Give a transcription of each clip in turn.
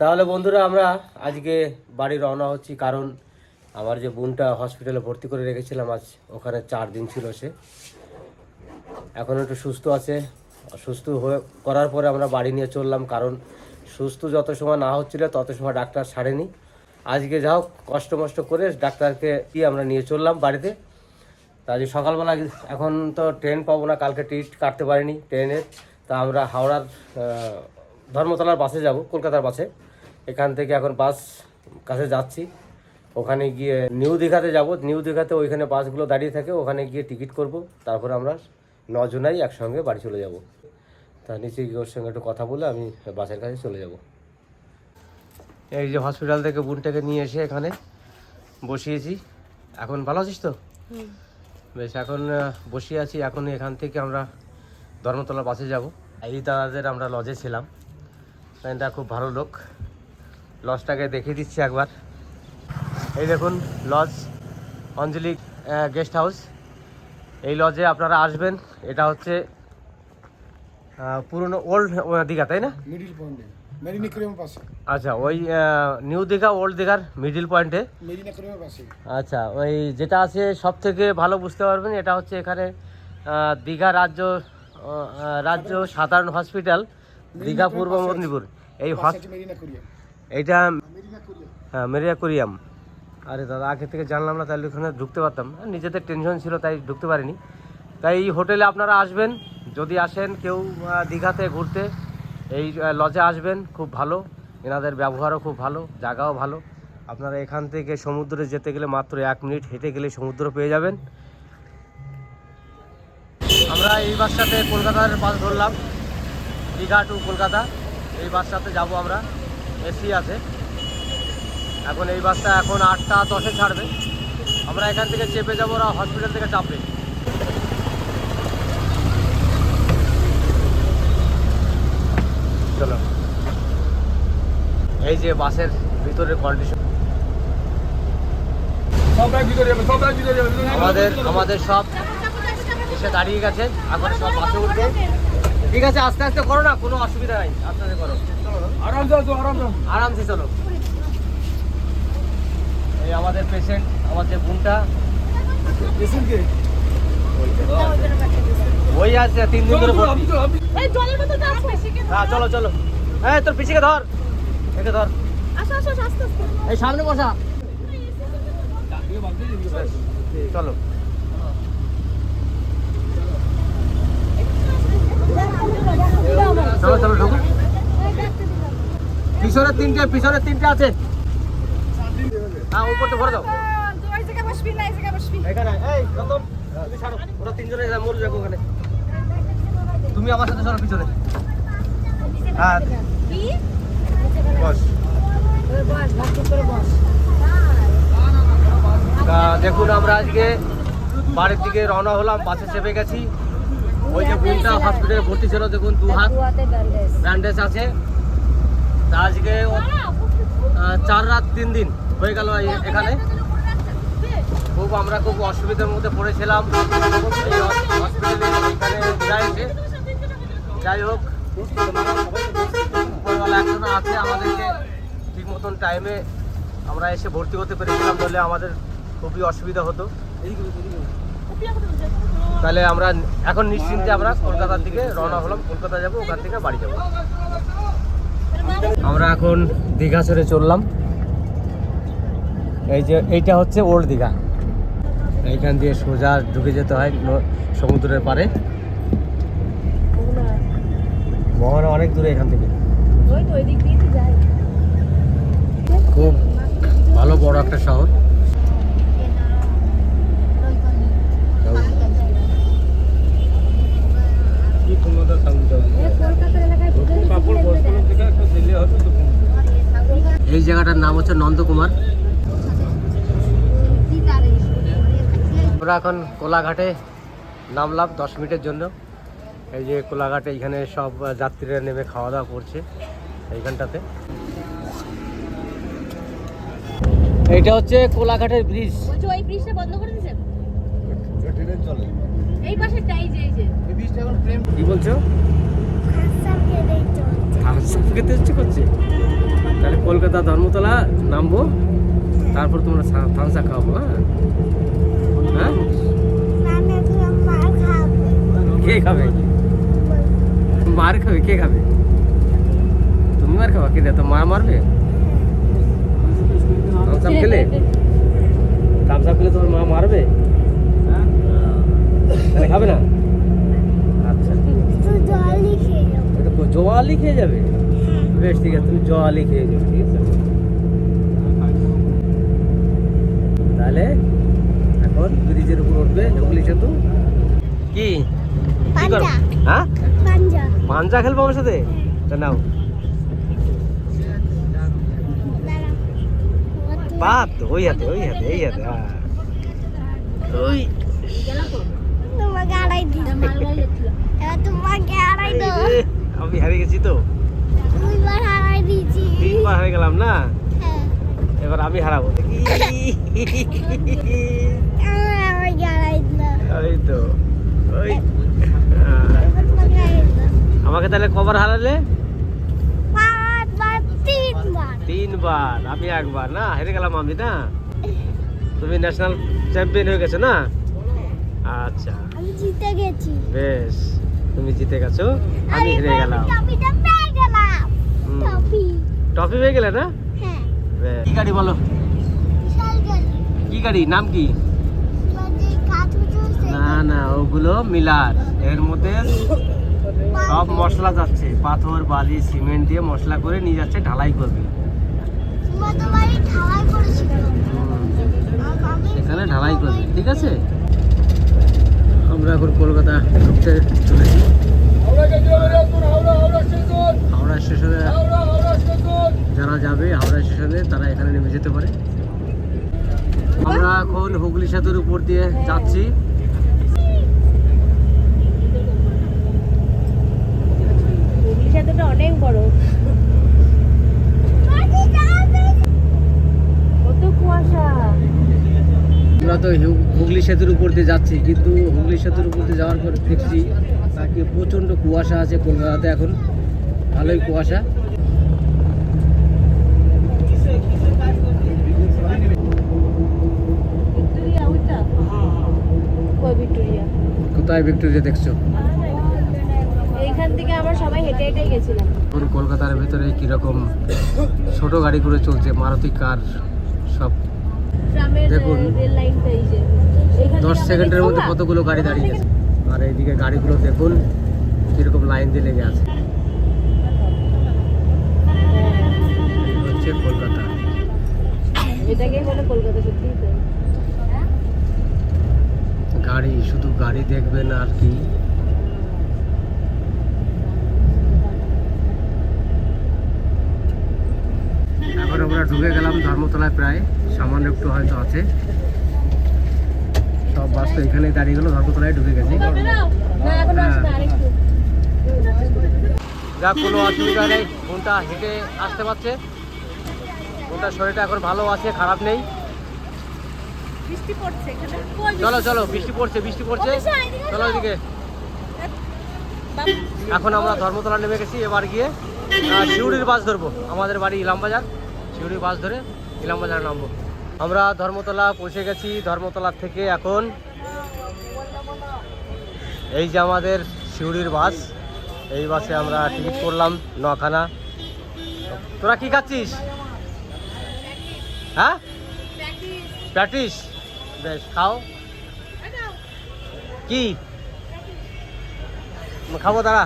তাহলে বন্ধুরা আমরা আজকে বাড়ি রওনা হচ্ছি, কারণ আমার যে বোনটা হসপিটালে ভর্তি করে রেখেছিলাম, আজ ওখানে চার দিন ছিল সে। এখন একটু সুস্থ আছে। সুস্থ হয়ে করার পরে আমরা বাড়ি নিয়ে চললাম, কারণ সুস্থ যত সময় না হচ্ছিল, তত সময় ডাক্তার ছাড়েনি। আজকে যাও কষ্ট মষ্ট করে ডাক্তারকে দিয়ে আমরা নিয়ে চললাম বাড়িতে। তা আজকে সকালবেলা এখন তো ট্রেন পাবো না, কালকে টিকিট কাটতে পারিনি ট্রেনের তা আমরা হাওড়ার ধর্মতলার বাসে যাব, কলকাতার বাসে এখান থেকে এখন বাস কাছে যাচ্ছি। ওখানে গিয়ে নিউ দীঘাতে যাব। নিউ দীঘাতে ওইখানে বাসগুলো দাঁড়িয়ে থাকে। ওখানে গিয়ে টিকিট করব। তারপরে আমরা নজনাই একসঙ্গে বাড়ি চলে যাব। তা নিচে গিয়ে ওর সঙ্গে একটু কথা বলে আমি বাসের কাছে চলে যাব। এই যে হসপিটাল থেকে বোনটাকে নিয়ে এসে এখানে বসিয়েছি। এখন ভালো আছিস তো? বেশ এখন আহ, বসে আছি। এখন এখান থেকে আমরা ধর্মতলা বাসে যাব। এই দাদাদের আমরা লজে ছিলাম। এটা খুব ভালো লোক। লজটাকে দেখিয়ে দিচ্ছি একবার। এই দেখুন লজ অঞ্জলি গেস্ট হাউস। এই লজে আপনারা আসবেন এটা হচ্ছে পুরনো ওল্ড দীঘা তাই না? মিডিল পয়েন্টে আচ্ছা ওই নিউ দীঘা ওল্ড দীঘার মিডিল পয়েন্টে। আচ্ছা ওই যেটা আছে সব থেকে ভালো বুঝতে পারবেন এটা হচ্ছে এখানে দীঘা রাজ্য রাজ্য সাধারণ হসপিটাল দীঘা পূর্ব মেদিনীপুর। এই পাশে মেরিনা হ্যাঁ মেরিয়া কুরিয়াম আরে দাদা, আগে থেকে জানলাম না, তাহলে ওখানে ঢুকতে পারতাম। নিজেদের টেনশন ছিল, তাই ঢুকতে পারিনি। তাই এই হোটেলে আপনারা আসবেন, যদি আসেন কেউ দীঘাতে, ঘুরতে, এই লজে আসবেন, খুব ভালো। এনাদের ব্যবহারও খুব ভালো, জায়গাও ভালো। আপনারা এখান থেকে সমুদ্রে যেতে গেলে মাত্র এক মিনিট, হেঁটে গেলে সমুদ্র পেয়ে যাবেন। আমরা এই বাসটাতে কলকাতার বাস ধরলাম, দীঘা টু কলকাতা। এই বাসটাতে যাব আমরা। এসি আছে। এখন এই বাসটা এখন আটটা দশে ছাড়বে। আমরা এখান থেকে চেপে যাব ওরা হসপিটাল থেকে চাপবে। চলো। এই যে বাসের ভিতরের কন্ডিশন আমাদের আমাদের সব এসে দাঁড়িয়ে গেছে এখন সব বাসে উঠবে। ঠিক আছে আস্তে আস্তে করো না কোনো অসুবিধা নাই আস্তে আস্তে করো। আরাম যাও আরাম আরামসে চলো। এই আমাদের পেশেন্ট আমার যে বোনটা। ওই আছে তিন দিন ধরে হ্যাঁ চলো চলো। এই তোর পিছিয়ে ধর। একে ধর। এই সামনে বসা। চলো। চলো চলো ঢুকো। পিছনে তিনটে পিছনে তিনটে আছে। হ্যাঁ উপরটা ভরে দাও। তুমি আমার সাথে সরো পিছনে। হ্যাঁ। দেখুন আমরা আজকে বাড়ির দিকে রওনা হলাম, বাসে চেপে গেছি। ওই যে বোনটা হসপিটালে ভর্তি ছিল, দেখুন দু হাত ব্যান্ডেজ আছে। তা আজকে চার রাত তিন দিন হয়ে গেল এখানে। খুব আমরা খুব অসুবিধার মধ্যে পড়েছিলাম। যাই হোক একজন আছে আমাদেরকে ঠিক মতন টাইমে আমরা এসে ভর্তি হতে পেরেছিলাম বলে আমাদের খুবই অসুবিধা হতো। তাহলে আমরা এখন নিশ্চিন্তে আমরা কলকাতার দিকে রওনা হলাম। কলকাতা যাব ওখান থেকে বাড়ি যাব। আমরা এখন দীঘা ছেড়ে চললাম। এই যে এইটা হচ্ছে ওল্ড দীঘা। এইখান দিয়ে সোজা ঢুকে যেতে হয় সমুদ্রের পারে মোহনা অনেক দূরে এখান থেকে। খুব ভালো বড় একটা শহর কলকাতা এলাকায় জায়গাটার নাম হচ্ছে নন্দকুমার। আমরা এখন কোলাঘাটে নামলাম দশ মিনিটের জন্য। এই যে কোলাঘাটে এখানে সব যাত্রীরা নেমে খাওয়া দাওয়া করছে এইখানটাতে। এটা হচ্ছে কোলাঘাটের ব্রিজ বলছি ওই ব্রিজটা বন্ধ করে দিয়েছেন? ট্রেন চলে। এই পাশেরটা এই যে এই যে। এই বীজটা এখন ফ্রেম কি বলছো? খেতে ইচ্ছে করছে? তাহলে কলকাতা ধর্মতলা নামবো তারপর তোমরা থামসা খাওয়াবো হ্যাঁ? হ্যাঁ? কে খাবে? মার খাবে কে খাবে? তুমি মার খাবা কে তো মা মারবে? থামস আপ খেলে? থামস আপ খেলে তোমার মা মারবে? তাহলে খাবে না? আচ্ছা। এটা কো- জোয়ালি খেয়ে যাবে? বেশ ঠিক আছে তুমি জোয়ালি খেয়ে যাবে ঠিক আছে? তাহলে এখন ব্রিজের উপর উঠবে হুগলি সেতু। কি? কি করো? হ্যাঁ? পাঞ্জা। খেলব আমার সাথে? তা নাও। পাত ওই হাতে ওই হাতে এই হাতে হ্যাঁ। ওই। তোমাকে আড়াই দিল মালগাড়ি যাচ্ছিল এবার তোমাকে আড়াই দাও। আমি হারিয়ে গেছি তো। দুইবার আড়াই দিয়েছি। তিনবার হয়ে গেলাম না? হ্যাঁ। এবার আমি হারাবো। এই তো। ওই। হ্যাঁ। আমাকে তাহলে কবার হারালে? তিনবার। আমি একবার না? হেরে গেলাম আমি না? তুমি ন্যাশনাল চ্যাম্পিয়ন হয়ে গেছো না? আচ্ছা। আমি জিতে গেছি। বেশ। তুমি জিতে গেছো। আমি হেরে গেলাম। টপি পেয়ে গেলে না? হ্যাঁ। কি গাড়ি বলো? বিশাল গাড়ি। কি গাড়ি? নাম কি? না না ওগুলো মিলার। এর মধ্যে সব মশলা যাচ্ছে। পাথর বালি সিমেন্ট দিয়ে মশলা করে নিয়ে যাচ্ছে ঢালাই করবে। তোমার তো বাড়ি ঢালাই করেছিল। আর আমি সেখানে ঢালাই করবে। ঠিক আছে? আমরা এখন কলকাতা ঢুকতে চলেছি। হাওড়া স্টেশনে। যারা যাবে হাওড়া স্টেশনে তারা এখানে নেমে যেতে পারে। আমরা এখন হুগলি সেতুর উপর দিয়ে যাচ্ছি। হুগলি অনেক বড়। আমরা তো হুগলি সেতুর উপর দিয়ে যাচ্ছি কিন্তু হুগলি সেতুর উপর দিয়ে যাওয়ার পর দেখছি তাকে প্রচণ্ড কুয়াশা আছে কলকাতাতে এখন। ভালোই কুয়াশা ভিক্টোরিয়া ওইটা কই ভিক্টোরিয়া কোথায় ভিক্টোরিয়া দেখছ? এইখান থেকে আমরা সবাই হেঁটে হেঁটে গেছিলাম। এখন কলকাতার ভেতরে কীরকম ছোট গাড়ি করে চলছে মারুতি কার সব? দেখুন। দশ সেকেন্ডের মধ্যে কতগুলো গাড়ি দাঁড়িয়ে গেছে আর এইদিকে গাড়িগুলো দেখুন কীরকম লাইন দিয়ে লেগে আছে। হচ্ছে কলকাতা। এটাকেই বলে কলকাতা সত্যি গাড়ি, শুধু গাড়ি দেখবেন আর কি। এখন আমরা ঢুকে গেলাম ধর্মতলায় প্রায়, সামান্য একটু হয়তো আছে। সব বাস তো এখানে দাঁড়িয়ে গেলো, ধর্মতলায় ঢুকে গেছি। যা কোনো অসুবিধা নেই কোনটা হেঁটে আসতে পারছে। কোনটা শরীরটা এখন ভালো আছে, খারাপ নেই। বৃষ্টি পড়ছে এখানে। চলো চলো বৃষ্টি পড়ছে বৃষ্টি পড়ছে। এদিকে চলো ওইদিকে এখন আমরা ধর্মতলা নেমে গেছি এবার গিয়ে শিউড়ির বাস ধরবো। আমাদের বাড়ি ইলামবাজার শিউড়ির বাস ধরে ইলামবাজার নামবো। আমরা ধর্মতলা পৌঁছে গেছি ধর্মতলা থেকে এখন এই যে আমাদের শিউড়ির বাস এই বাসে আমরা টিকিট করলাম নখানা। তোরা কি খাচ্ছিস? হ্যাঁ? প্যাটিস বেশ খাও। কি? খাব দাঁড়া।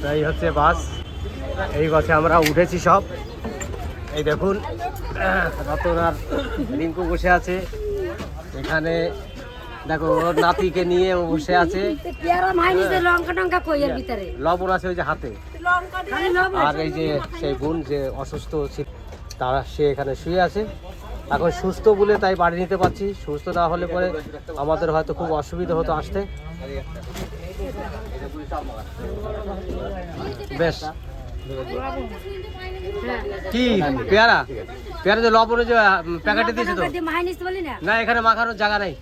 তো এই হচ্ছে বাস। এই বাসে আমরা উঠেছি সব। এই দেখুন রতন আর রিঙ্কু বসে আছে। এখানে দেখো ওর নাতিকে নিয়ে ও বসে আছে। লবণ আছে ওই যে হাতে। আর এই যে সেই বোন যে অসুস্থ তারা সে এখানে শুয়ে আছে। এখন সুস্থ বলে তাই বাড়ি নিতে পারছি। সুস্থ না হলে পরে আমাদের হয়তো খুব অসুবিধা হতো আসতে। বেশ। কি? পেয়ারা? পেয়ারা যে লবণে যে প্যাকেটে দিয়েছে তো। না? এখানে মাখানোর জায়গা নেই।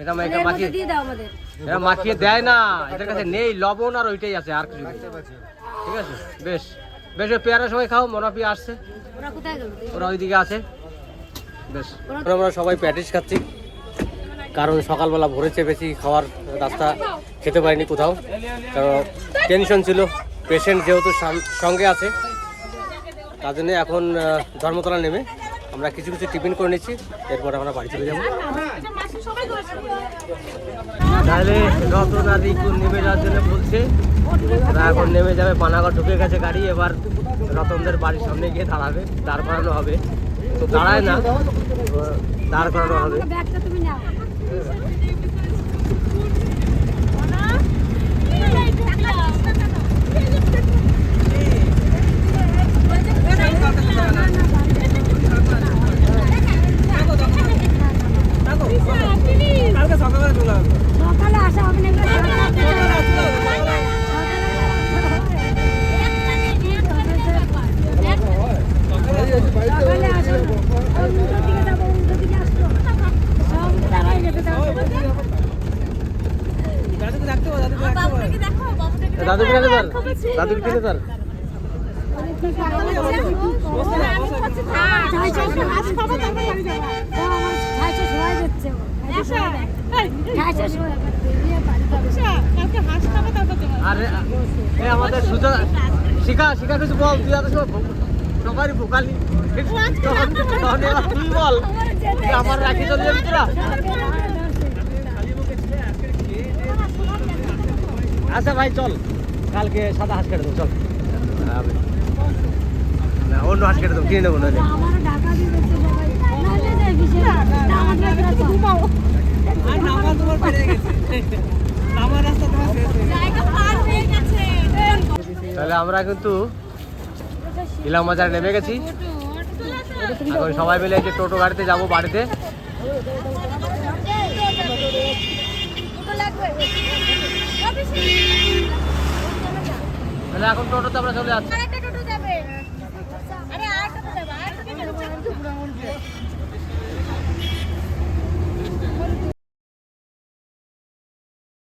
এটা মাখিয়ে আমাদের। এটা মাখিয়ে দেয় না। এদের কাছে নেই লবণ আর ওইটাই আছে আর কিছু ঠিক আছে? বেশ। বেশ পেয়ারা সবাই খাও মনাপি আসছে। ওরা ওইদিকে আছে। আমরা সবাই প্যাটিস খাচ্ছি। কারণ সকালবেলা ভোরে চেপেছি খাওয়ার রাস্তা খেতে পারিনি কোথাও। কারণ টেনশন ছিল পেশেন্ট যেহেতু সঙ্গে আছে, তার জন্য এখন ধর্মতলা নেমে আমরা কিছু কিছু টিফিন করে নিচ্ছি, এরপর আমরা বাড়ি চলে যাব। তাহলে নেমে যাওয়ার জন্য বলছে এখন নেমে যাবে, পানাগড় ঢুকে গেছে গাড়ি, এবার রতনদের বাড়ির সামনে গিয়ে দাঁড়াবে, দাঁড় করানো হবে। তো দাঁড়ায় না। দাঁড় করানো হবে। ব্যাগটা তুমি নাও। সকালে আসা হবে না সকালে আসো না ওই উল্টো দিকে যাব উল্টো দিকে আসতো সব দাঁড়াই যেতে দাদু কিনে তার। দাদু আমাদের সুজা শিখা শিখা কিছু বল তুই এত সবারই ভোকালি তুই বল আমার রাখি চলে যাবি তোরা আচ্ছা ভাই চল। কালকে সাদা হাঁস কেটে দেবো, চল। অন্য হাঁস কেটে দেবো, কিনে নেব না তাহলে আমরা কিন্তু ইলাম বাজার নেমে গেছি। এখন সবাই মিলে যে টোটো গাড়িতে যাব বাড়িতে। তাহলে এখন টোটোতে আমরা চলে যাচ্ছি। আরেকটা টোটো যাবে। আরে আর যাবে আর টোটো